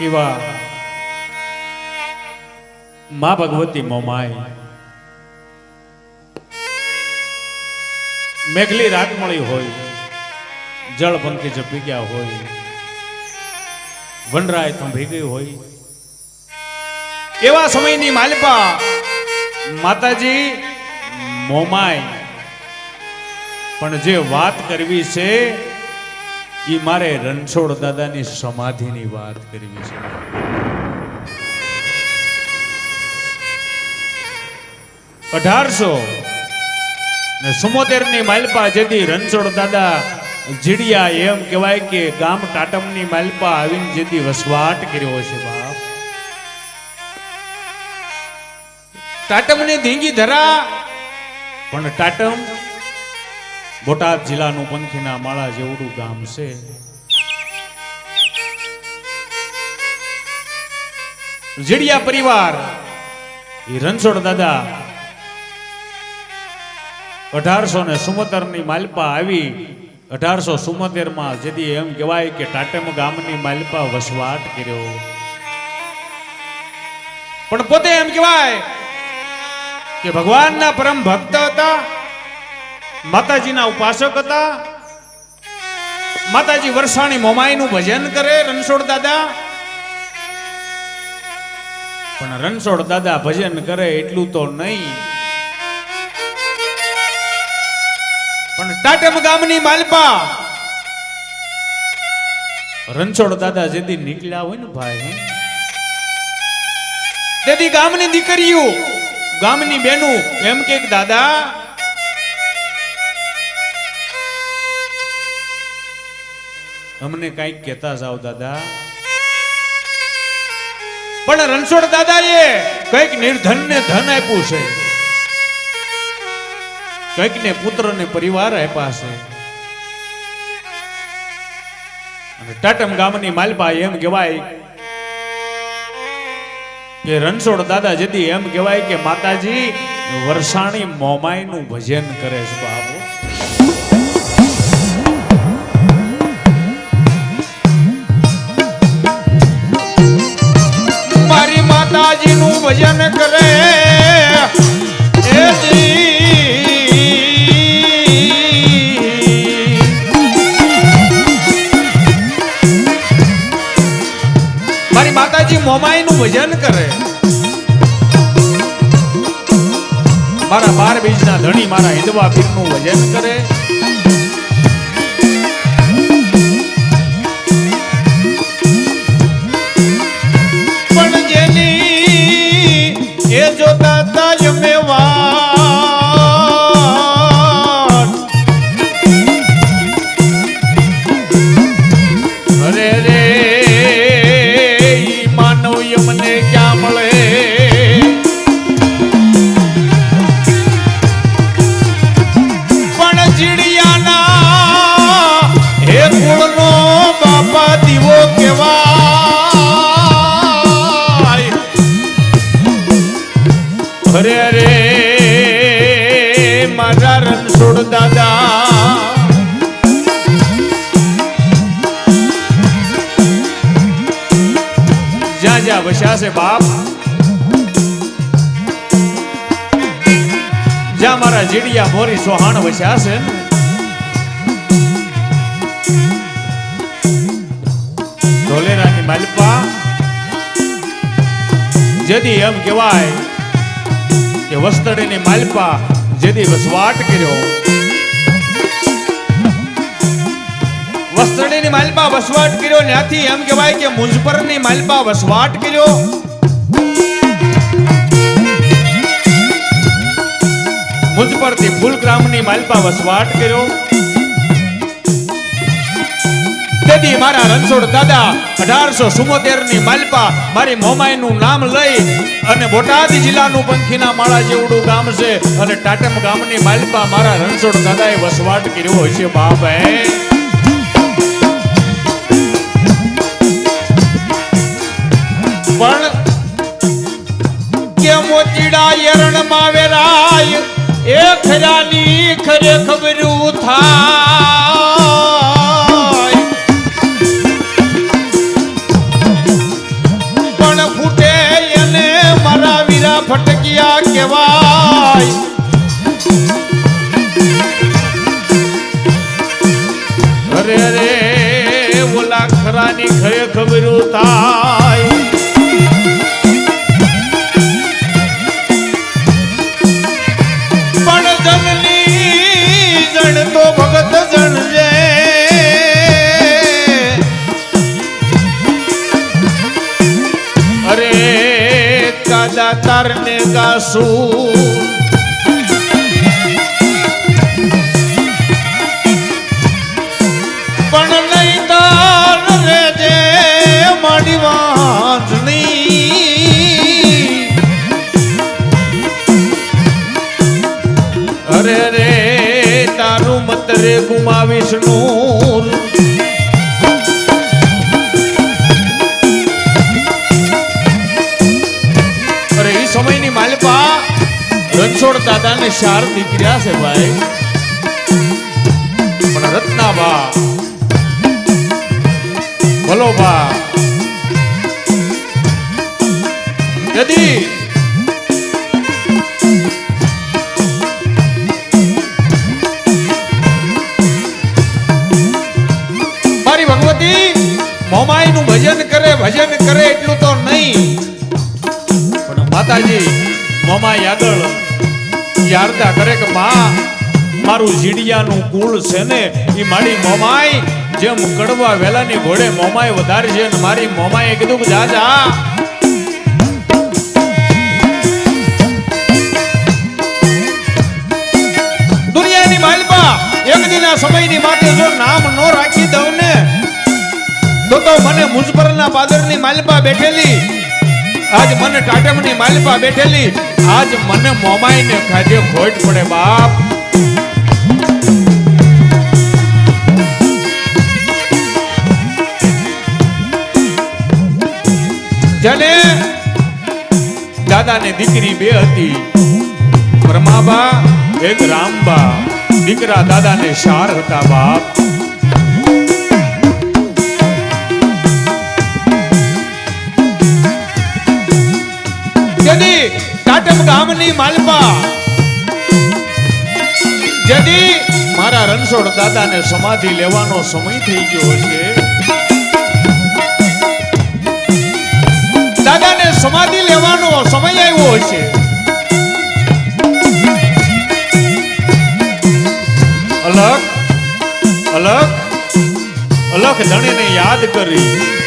એવા મા ભગવતી મોમાય મેઘલી રાત મળી હોય, જળ પંખી જપી ગયા હોય, વનરાય થંભી ગઈ હોય. એવા સમયની માલપા માતાજી મોમાય પણ જે વાત કરવી છે એ મારે રણછોડ દાદાની સમાધિની વાત કરવી છે. અઢારસો ને સુમોતેરની માલપા જેથી રણછોડ દાદા જીડિયા એમ કહેવાય કે ગામ ટાટમની માલપા આવીને જેથી વસવાટ કર્યો છે બાપ. ટાટમની ધીંગી ધરા. પણ ટાટમ બોટાદ જિલ્લાનું પંખીના માળા જેવડું ગામ છે. જીડિયા પરિવાર એ રણછોડ દાદા, અઢારસો ને સુમોતેરની માલપા આવી. અઢારસો સુમોતેરમાં જેથી એમ કહેવાય કે ટાટમ ગામની માલપા વસવાટ કર્યો. પણ પોતે એમ કહેવાય કે ભગવાનના પરમ ભક્ત હતા. માતાજીના ઉપાસક હતા. માતાજી વરસાણી મોમાઈનું ભજન કરે રણછોડ દાદા. પણ રણછોડ દાદા ભજન કરે એટલું તો નહીં. પણ ટાટમ ગામની માલપા. રણછોડ દાદા જેથી નીકળ્યા હોય ને ભાઈ. તેથી ગામની દીકરીઓ, ગામની બેનું, એમ કે દાદા અમને કંઈક કહેતા જાઓ, દાદા. પણ રણછોડ દાદા એ કંઈક નિર્ધન ને ધન આપ્યું છે. કંઈક ને પુત્ર ને પરિવાર આપ્યા છે. અને ટાટમ ગામની માલપા એમ કહેવાય કે રણછોડ દાદા જેથી એમ કહેવાય કે માતાજી, વરસાણી મોમાઈનું ભજન કરે છે બાબુ માતાજીનું ભજન કરે. મારી માતાજી મોમાઈનું ભજન કરે. મારા બાર બીજના ધણી મારા હિંદવા પીરનું ભજન કરે. છે બાપ. જ્યાં મારા જીડિયા મોરી સોહાણ વસ્યા છે. ધોલેરાની માલપા. જેથી એમ કહેવાય કે વસ્તડીની માલપા જેથી વસવાટ કર્યો. વસ્ત્રડીની માલપા વસવાટ કર્યો. ત્યાંથી એમ કહેવાય કે મુંજપરની માલપા વસવાટ કર્યો. મુંજપરથી ફૂલગ્રામની માલપા વસવાટ કર્યો. તેથી મારા રણછોડ દાદા અઢારસો સુમોતેરની માલપા મારી મોમાઈ નું નામ લઈ અને બોટાદ જિલ્લાનું પંખીના માળા જેવડું ગામ છે અને ટાટમ ગામની માલપા મારા રણછોડ દાદાએ વસવાટ કર્યો છે બાપ. ખરે ખબરું થાય. પણ ફૂટે એને મારા વીરા ફટકિયા કહેવાય. અરે અરે, ઓલા ખરાની ખરે ખબરું થાય. તારને ગાસું પણ નહીં તાર માડી વાંચની અરે રે તારું મત રે ગુમાવીશ નૂર રણછોડ દાદાને ચાર દીકર્યા છે ભાઈ. પણ રત્નાબા મારી ભગવતી, મોમાઈનું ભજન કરે ભજન કરે એટલું તો નહીં. પણ માતાજી, મોમાઈ આગળ. યારદા કરે કે માં, મારું જીડિયાનું કુળ છે ને એ મારી મોમાઈ, જેમ કડવા વેલાની ઘોડે મોમાઈ વધારે છે ને મારી મોમાઈએ કીધું કે જા જા. દુનિયાની માલપા એક દિના સમયની માટે જો નામ નો રાખી દઉં ને, તો તો મને મુજબરના પાદરની માલપા બેઠેલી આજ મને ટાટમની માલપા બેઠેલી. આજ મને મોમાઈને ખાજે ખોટ પડે બાપ. જને દાદા ને દીકરી બે હતી. પરમાબા, એક રામબા. દીકરા દાદાને શાર હતા બાપ. જદી કાટમ ગામની માલપા. જદી મારા રણછોડ દાદાને સમાધિ લેવાનો સમય થઈ ગયો છે દાદાને સમાધિ લેવાનો સમય આવ્યો છે અલગ અલગ અલગ ધણીને યાદ કરી.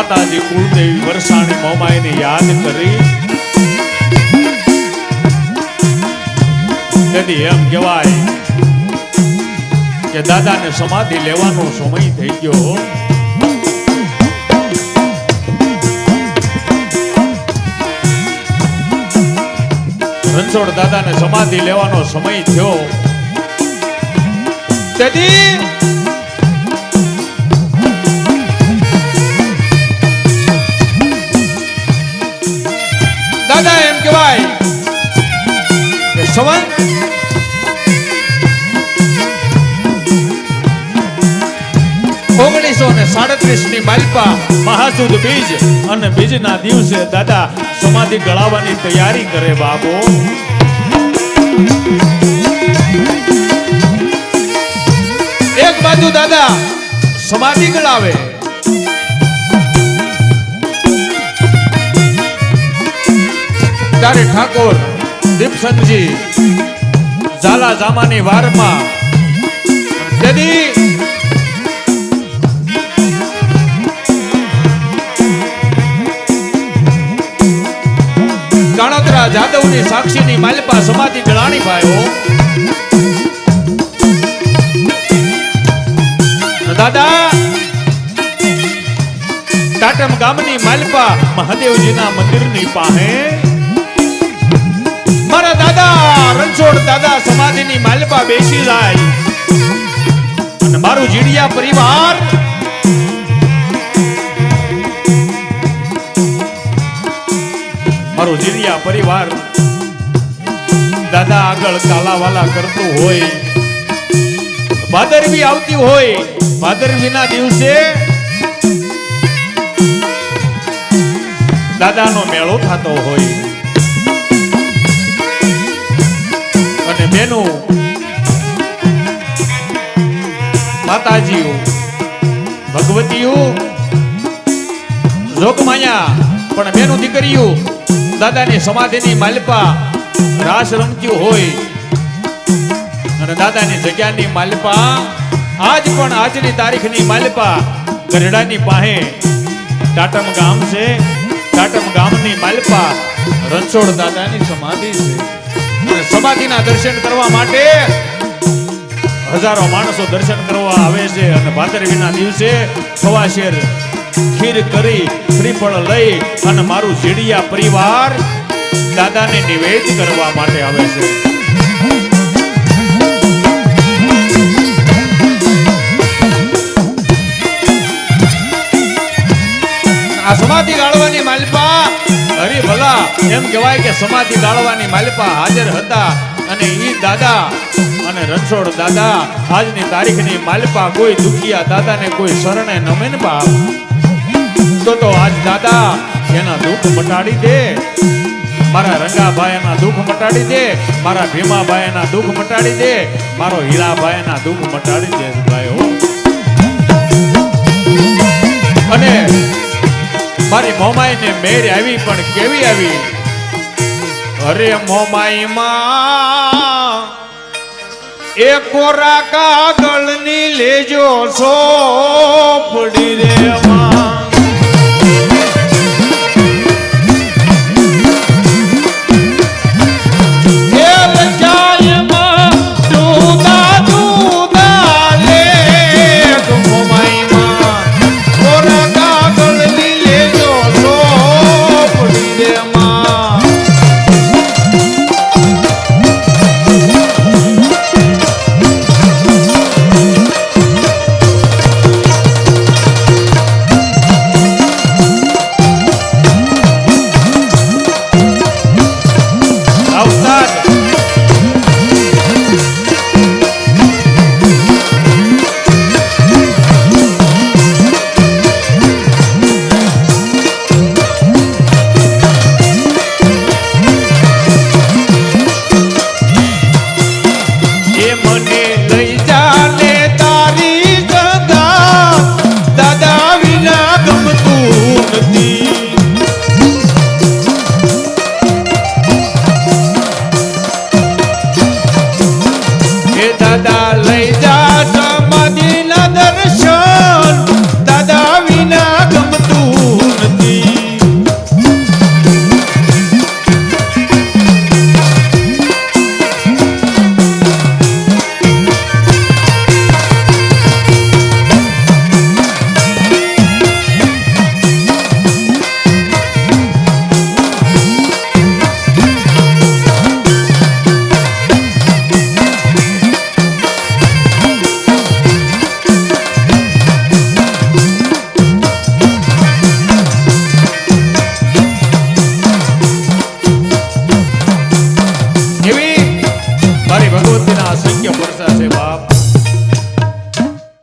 માતાજી કુળદેવી વરસાણી મોમાઈને યાદ કરી. એમ કહેવાય કે દાદાને સમાધિ લેવાનો સમય થઈ ગયો. રણછોડ દાદાને સમાધિ લેવાનો સમય થયો. તેથી દાદા એમ કહેવાય. કે સંવંત ઓગણીસો ને સાડત્રીસની માલિપા મહાસુદ બીજ અને બીજના દિવસે દાદા સમાધિ ગળાવવાની તૈયારી કરે બાબો. એક બાજુ દાદા સમાધિ ગળાવે. ઠાકોર દીપસંગજી ઝાલા જામાની વારમાં. તેથી કાણોદરા જાદવની સાક્ષીની માલપા સમાધિ ગળાણી ભાઈઓ. દાદા ટાટમ ગામની માલપા મહાદેવજીના મંદિરની પાસે રણછોડ દાદા સમાધિની માલપા બેસી જાય. મારું જીડિયા પરિવાર મારો જીરિયા પરિવાર દાદા આગળ કાલાવાલા કરતું હોય, ભાદરવી આવતી હોય, ભાદરવીના દિવસે દાદાનો મેળો થતો હોય. બેનું, માતાજીઓ, ભગવતીઓ, લોકમાયા, પણ બેનો દીકરીઓ, દાદાની સમાધિની માલપા રાસ રમતી હોય. અને દાદાની જગ્યાની માલપા, આજ પણ આજની તારીખની માલપા ગરડાની પાસે, ટાટમ ગામ છે. ટાટમ ગામની માલપા રણછોડ દાદાની સમાધિ છે. અને સમાધિના દર્શન કરવા માટે હજારો માણસો દર્શન કરવા આવે છે અને ભાદરવીના દિવસે સવાશેર ખીર કરી શ્રીફળ લઈ અને મારું ઝીડિયા પરિવાર દાદાને નિવેદ કરવા માટે આવે છે. આ સમાધિ ગાળવાની માલપા હરી ભલા, એમ કહેવાય કે સમાધિ ગાળવાની માલિપા હાજર હતા. અને ઈ દાદા અને રણછોડ દાદા, આજની તારીખની માલિપા કોઈ દુખિયા દાદાને કોઈ શરણે નમે ને તો તો આજ દાદા એના દુઃખ મટાડી દે. મારા રંગાભાઈના દુઃખ મટાડી દે. મારા ભીમાભાઈના દુઃખ મટાડી દે. મારો હીરાભાઈના દુઃખ મટાડી દે ભાઈઓ. અને મારી મોમાઈ ને મેર આવી, પણ કેવી આવી? અરે મોમાઈ માં એ કોરા કાગળની લેજો સોપડી રે માં.